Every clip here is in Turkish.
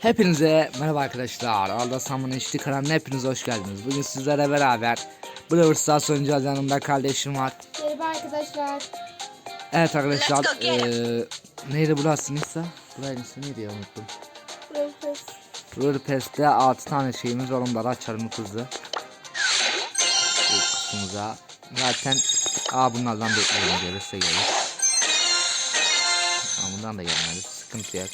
Hepinize merhaba arkadaşlar. Arda Sam'ın HD kanalına hepiniz hoş geldiniz. Bugün sizlere beraber Brawl Stars oynayacağız. Yanımda kardeşim var. Merhaba arkadaşlar. Evet arkadaşlar. Eee neydi burası Nisa? Burayı ismi neydi ya unuttum. Brawl Pass'te 6 tane şeyimiz var. Onları açarım hızlı. Kısmımıza. Zaten Aa bunlardan bekliyorum. Gelirse gelir. Aa, bundan da gelmedi. Sıkıntı yok.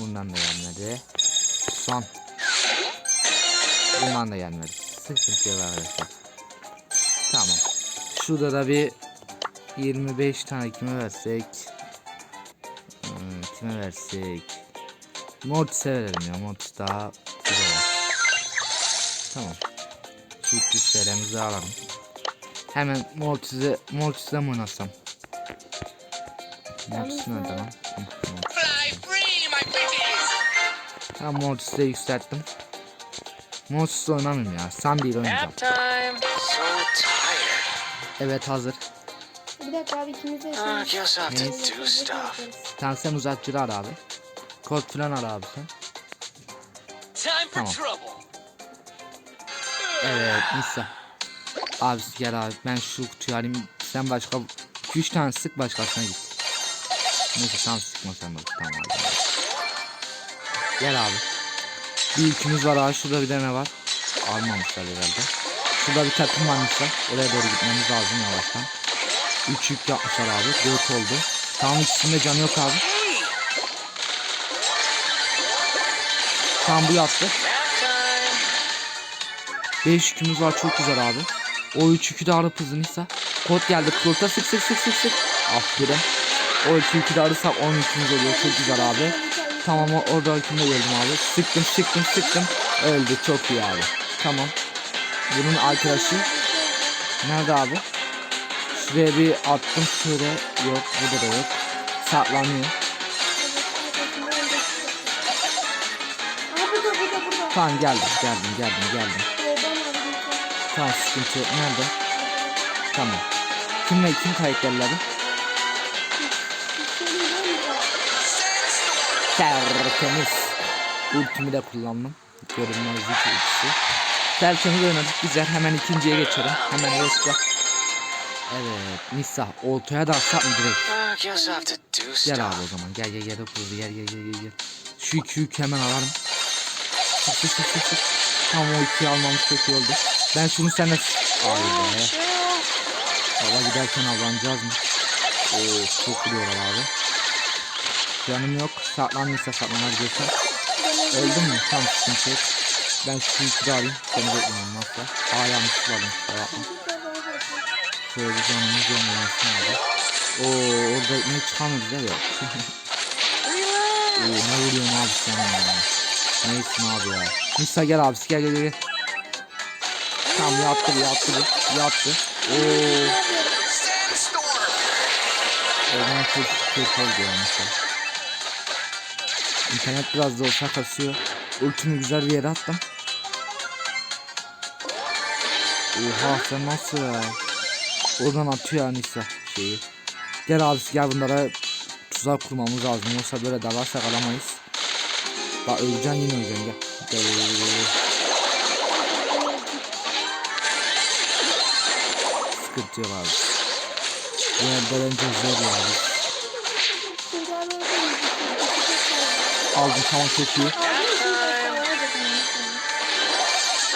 Bundan da gelmedi. Son. Bundan da gelmedi. Sıkıntı yok arkadaşlar. Tamam. Şurada da bir 25 tane kime versek? Hmm, kime versek? Mortis'e verelim ya. Mortis daha güzel. Tamam. 300 TL'mizi alalım. Hemen Mortis'e Mortis'e mi oynasam? Mortis nerede lan? Tamam Mortis'i de yükselttim. Mortis'le oynamıyorum ya. Sandy ile oynayacağım. Nap time. So tired. Evet hazır. Bir dakika abi ikimiz de do stuff. Sen sen uzatçıları ara abi. Kod falan ara abi sen. Time for Tamam. trouble. Evet Nisa. Abi gel abi ben şu kutuyu alayım. Sen başka 2-3 tane sık başkasına git. Neyse tam sıkma sen de. Tamam abi. Gel abi. Bir yükümüz var abi. Şurada bir tane var. Almamışlar herhalde. Şurada bir takım varmışlar. Oraya doğru gitmemiz lazım yavaştan. 3 yük yapmışlar abi. 4 oldu. Tamam ikisinde canı yok abi. Tamam bu yaptı. 5 yükümüz var çok güzel abi. O 3 yükü de arıp hızlıysa. Kod geldi. Kurta sık sık sık sık sık. Aferin. O 2 yükü de arırsak 10 yükümüz oluyor. Çok güzel abi. Tamam o- orada hükümde gördüm abi. Sıktım sıktım sıktım. Öldü çok iyi abi. Tamam. Bunun arkadaşı nerede abi? Şuraya bir attım şöyle. Yok burada da yok. Saklanıyor. Tamam geldim geldim geldim geldim. Tamam sıkıntı yok. Nerede? Tamam. Kimle kim karakterleri? Tertemiz. Ultimi de kullandım. Görünmezlik ultisi. Tertemiz oynadık güzel. Hemen ikinciye geçelim. Hemen respa. Evet. Nisa. Oltaya da atsak mı direkt? Gel abi o zaman. Gel gel gel. Hızlı gel gel gel gel. gel. Şu iki yükü hemen alalım. Sık sık sık sık. Tamam o ikiyi almamız çok iyi oldu. Ben şunu senden... Ay be. Hava giderken avlanacağız mı? Oo çok vuruyorlar abi. Canım yok. Saklanmışsa saklanar diyorsan. Öldün mü? Tamam sıkıntı yok. Ben şu iki de alayım. Seni bekliyorum nasıl? Aa yanlış alayım. Bakma. Şöyle bir canımız olmasın abi. Oo orada ekmeği çıkamıyoruz ya yok. Oo ne vuruyorsun abi sen ya. Neysin abi ya. Nisa gel abi gel gel gel. Tamam yattı bu. Yattı. Oo. Sandstorm. O zaman çok kötü oldu ya mesela. İnternet biraz da olsa kasıyor. Ultimi güzel bir yere attım. Oha sen nasıl ya? Oradan atıyor ya Nisa şeyi. Gel abisi gel bunlara tuzak kurmamız lazım. Yoksa böyle dalarsak alamayız. Bak öleceksin yine öleceksin gel. Gel, gel, gel. Sıkıntı yok abi. Bu elde bence zor ya. Aldım tamam çok iyi. Abi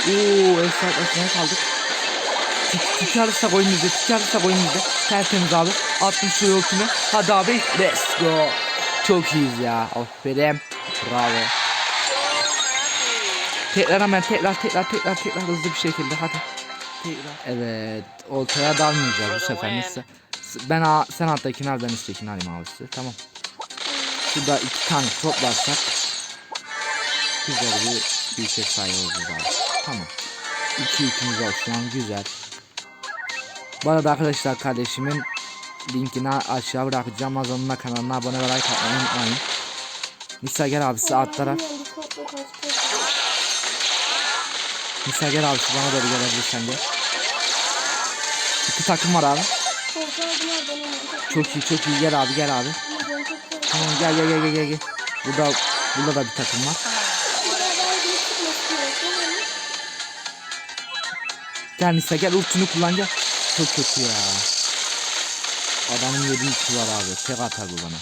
Oo Esra Esra'ya kaldık. Alırsak oyun bizde. Tik alırsak oyun bizde. Tertemiz abi. Attım şu ultimi. Hadi abi. Let's go. Çok iyiyiz ya. Aferin. Bravo. Tekrar hemen tekrar tekrar tekrar tekrar hızlı bir şekilde hadi. Tekrar. Evet. Ortaya dalmayacağız bu sefer. Neyse. Ben a, sen alttakini al ben üsttekini alayım abi size. Tamam. Şurada iki tane toplarsak güzel bir büyük sahip olacağız abi. Tamam. İki yükümüz var şu an güzel. Bu arada arkadaşlar kardeşimin linkini aşağı bırakacağım. Amazon'un kanalına abone ve like atmayı unutmayın. Nisa gel abi size alt taraf. Nisa gel abi şu bana doğru gelebilirsen gel. İki takım var abi. Çok iyi çok iyi gel abi gel abi. Tamam gel gel gel gel gel. Burada burada da bir takım var. Gel Nisa gel ultini kullan gel. Çok kötü ya. Adamın 7 ulti var abi. Tek atar bu bana.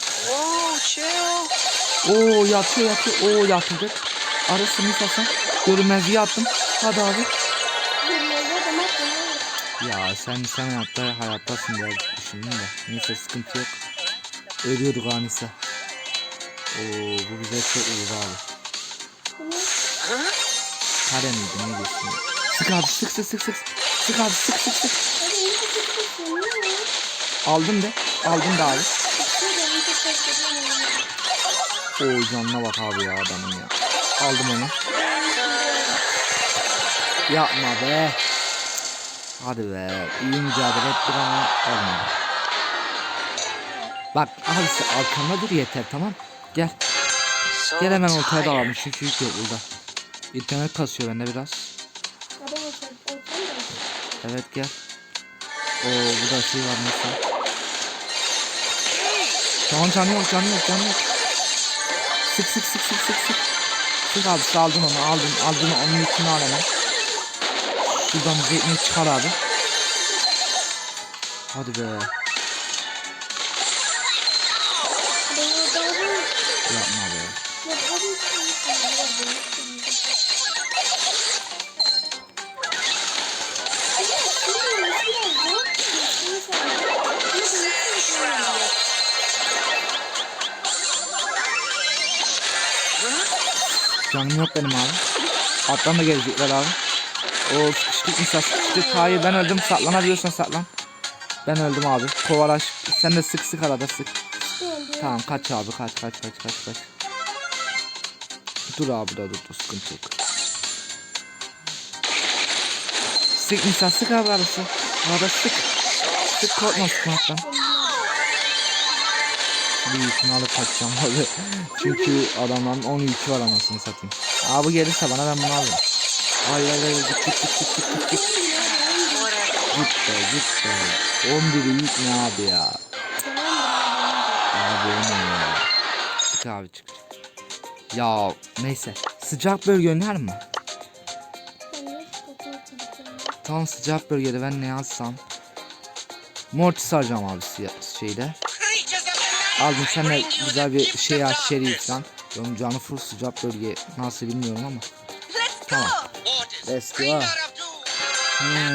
Whoa, chill. Oo yatıyor yatıyor. Oo yatırdık. Arası Nisa sen. Görünmezliği attım. Hadi abi. Ya sen sen hayatta hayattasın diye düşündüm de. Neyse sıkıntı yok. Ölüyorduk ha Nisa. Oo bu bize çok olur abi. Kare miydi ne diyorsun? Sık abi sık sık sık sık. Sık abi sık sık sık. Aldım de. Aldım da abi. Oo canına bak abi ya adamın ya. Aldım onu. Yapma be. Hadi be. İyi mücadele ettik ama olmadı. Bak abi sen arkamda dur yeter tamam. Gel. Gel hemen ortaya tired. dalalım çünkü yük yok burada. İnternet kasıyor bende biraz. Da. Evet gel. Oo burada şey var mesela. Tamam canı yok canı yok. Sık sık sık sık sık sık. Sık abi sen aldın onu aldın aldın onun yükünü al hemen. Şuradan bir ekmeği çıkar abi. Hadi be. Yapma be. Canım yok benim abi. Alttan da gelecekler abi. O sıkıştık mı sıkıştık. Hayır ben öldüm saklanabiliyorsan saklan. Ben öldüm abi. Kovalaş. Sen de sık sık arada sık. Tamam kaç abi kaç kaç kaç kaç kaç. Dur abi da dur dur sıkıntı yok. Sık Nisa sık abi arası. Arada sık. Sık korkma sıkmaktan. Bir yükünü kaçacağım abi. Çünkü adamların 10 yükü var anasını satayım. Abi gelirse bana ben bunu alırım. Ay ay ay git git git git git git git. Be git be. 11 yük ne abi ya. Abi o ya. Çık abi çık. Ya neyse. Sıcak bölge oynar mı? Tam sıcak bölgede ben ne yazsam. Mortis saracağım abi şeyde. Aldım sen de güzel bir şey aç şerif falan. Benim canı full sıcak bölge nasıl bilmiyorum ama. Tamam. Let's go.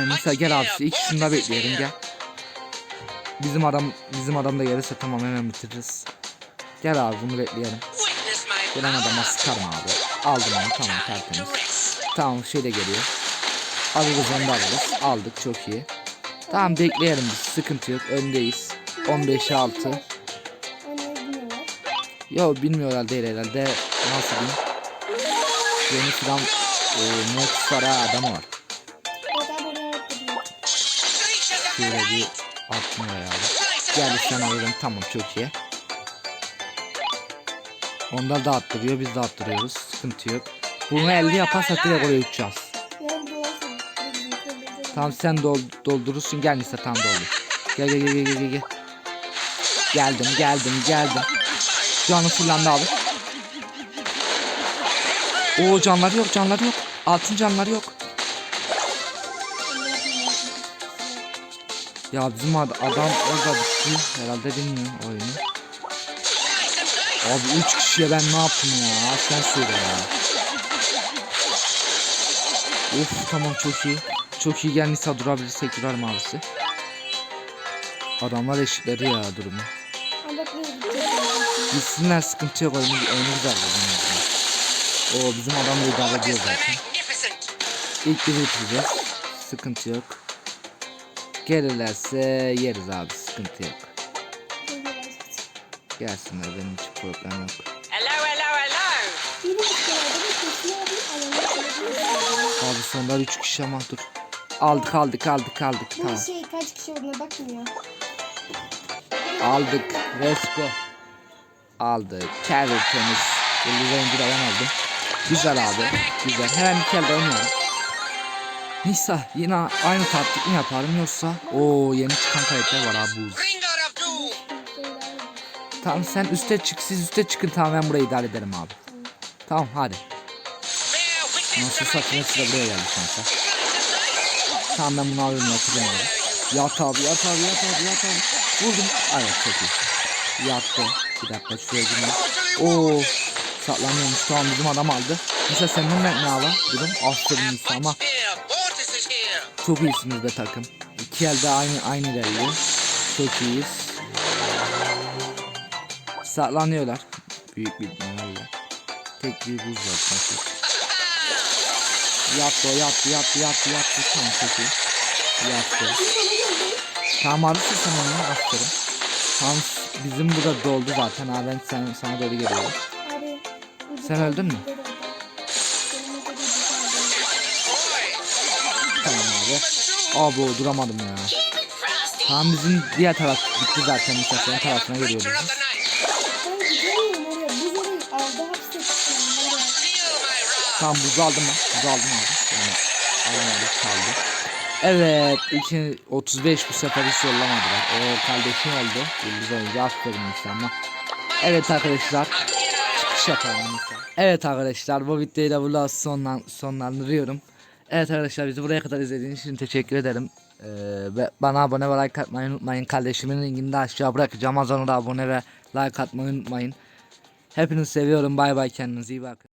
Mesela gel abi ikisini de bekleyelim gel. Bizim adam bizim adam da gelirse tamam hemen bitiririz. Gel abi bunu bekleyelim. Gelen adama sıkarım abi. Aldım onu tamam tertemiz. Tamam şey de geliyor. Alırız onu da alırız. Aldık çok iyi. Tamam bekleyelim biz sıkıntı yok öndeyiz. 15'e 6. Yo bilmiyorlar değil herhalde. Nasıl diyeyim? Yeni filan e, Mortis var ha adam var. Şöyle bir atmıyor ya. Gel sen alırım tamam çok iyi. Onlar da attırıyor biz de attırıyoruz. Sıkıntı yok. Bunu 50 yaparsak direkt oraya uçacağız. Tamam sen dol doldurursun gel Nisa tam doldur. Gel gel gel gel gel gel. Geldim geldim geldim. Canı fullendi abi. Oo canları yok canları yok. Altın canları yok. Ya bizim ad- adam orada bitti. Herhalde bilmiyor oyunu. Abi 3 kişiye ben ne yaptım ya? Sen söyle ya. Of tamam çok iyi. Çok iyi gel Nisa durabilirsek durarım abisi. Adamlar eşitleri ya durumu. Gitsinler sıkıntı yok oyunu, oyunu güzel buldum. O bizim adam da idare ediyor zaten. İlk bizi bitireceğiz. Sıkıntı yok. Gelirlerse yeriz abi sıkıntı yok. Gelsinler benim hiç problem yok. Hello, hello, hello. Abi sonlar 3 kişi ama dur. Aldık aldık aldık aldık tamam. Bu şey kaç kişi olduğuna bakmıyor. Aldık. Let's go. Aldık. Tertemiz. Yıldız oyuncu da ben aldım. Güzel abi. Güzel. Hemen bir kere de oynayalım. Nisa yine aynı taktik mi yaparım yoksa o yeni çıkan karakter var abi buz. Tamam sen üste çık siz üste çıkın tamam ben burayı idare ederim abi. Tamam hadi. Nasıl hepsi de buraya geldi şansa. Tamam ben bunu alıyorum yatırım abi. Yat abi yat abi yat abi yat abi. Vurdum. Evet çok iyi. Yattı. Bir dakika şuraya gireyim. Oo. Saklanıyormuş tamam bizim adam aldı. Mesela senin ne, ne var? Durum aferin Nisa ama çok iyisiniz be takım. İki elde aynı aynı ilerliyor. Çok iyiyiz. Saklanıyorlar. Büyük bir ihtimalle. Tek bir buz var çünkü. Yattı o yattı yattı yattı yattı. Tamam çok iyi. Yattı. Tamam abi sen onu aferin. Tamam bizim burada doldu zaten abi ben sen, sana doğru geliyorum. Sen öldün mü? Tamam abi. Abi duramadım ya. Tamam bizim diğer taraf gitti zaten senin tarafına geliyoruz. Tamam buzu aldım ben. Buzu aldım abi. Yani alamadık kaldı. Evet. iki 35 bu sefer hiç yollamadılar. O kardeşim oldu. Yıldız oyuncu aferin ama. Evet arkadaşlar. Çıkış. Evet arkadaşlar bu videoyu da burada sonlan sonlandırıyorum. Evet arkadaşlar bizi buraya kadar izlediğiniz için teşekkür ederim. Ee, bana abone ve like atmayı unutmayın. Kardeşimin linkini de aşağı bırakacağım. Az da abone ve like atmayı unutmayın. Hepinizi seviyorum. Bay bay kendinize iyi bakın.